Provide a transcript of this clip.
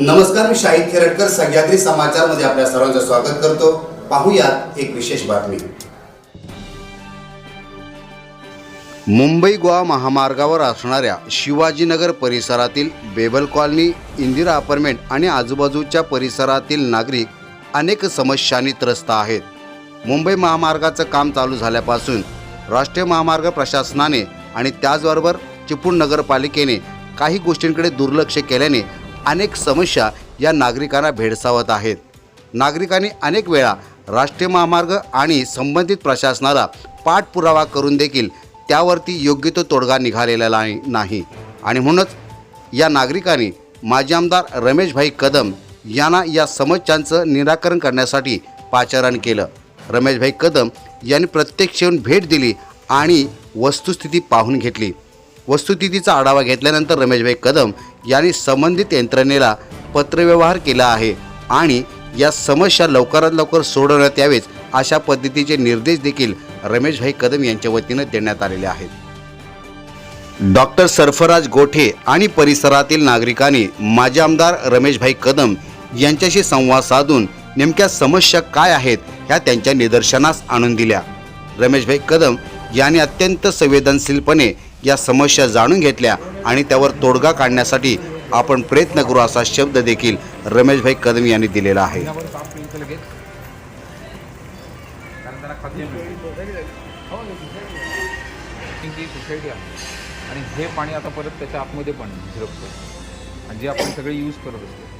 नमस्कार मी शाहिद खेरटकर सह्याद्री समाचारमध्ये आपल्या सर्वांचं स्वागत करतो. पाहूयात एक विशेष बातमी. मुंबई गोवा महामार्गावर असणाऱ्या शिवाजीनगर परिसरातील बेबल कॉलनी इंदिरा अपार्टमेंट आणि आजूबाजूच्या परिसरातील नागरिक अनेक समस्यांनी त्रस्त आहेत. मुंबई महामार्गाचं काम चालू झाल्यापासून राष्ट्रीय महामार्ग प्रशासनाने आणि त्याचबरोबर चिपळूण नगरपालिकेने काही गोष्टींकडे दुर्लक्ष केल्याने अनेक समस्या या नागरिकांना भेडसावत आहेत. नागरिकांनी अनेक वेळा राष्ट्रीय महामार्ग आणि संबंधित प्रशासनाला पाठपुरावा करून देखील त्यावरती योग्य तो तोडगा निघालेला नाही- नाही. आणि म्हणूनच या नागरिकांनी माजी आमदार रमेशभाई कदम यांना या समस्यांचं निराकरण करण्यासाठी पाचारण केलं. रमेशभाई कदम यांनी प्रत्यक्ष येऊन भेट दिली आणि वस्तुस्थिती पाहून घेतली. वस्तुस्थितीचा आढावा घेतल्यानंतर रमेशभाई कदम यांनी संबंधित यंत्रणेला पत्रव्यवहार केला आहे आणि या समस्या लवकरात लवकर सोडवण्यात यावेच अशा पद्धतीचे निर्देश देखील रमेशभाई कदम यांच्या वतीनं देण्यात आलेले आहेत. डॉक्टर सरफराज गोठे आणि परिसरातील नागरिकांनी माजी आमदार रमेशभाई कदम यांच्याशी संवाद साधून नेमक्या समस्या काय आहेत ह्या त्यांच्या निदर्शनास आणून दिल्या. रमेशभाई कदम यांनी अत्यंत संवेदनशीलपणे या समस्या जाणून घेतल्या आणि त्यावर तोडगा काढण्यासाठी आपण प्रयत्न करू असा शब्द देखील रमेशभाई कदम यांनी दिलेला आहे. आणि हे पाणी आता परत त्याच्या आतमध्ये पण झिरपतं आणि जे आपण सगळे यूज करत असतो.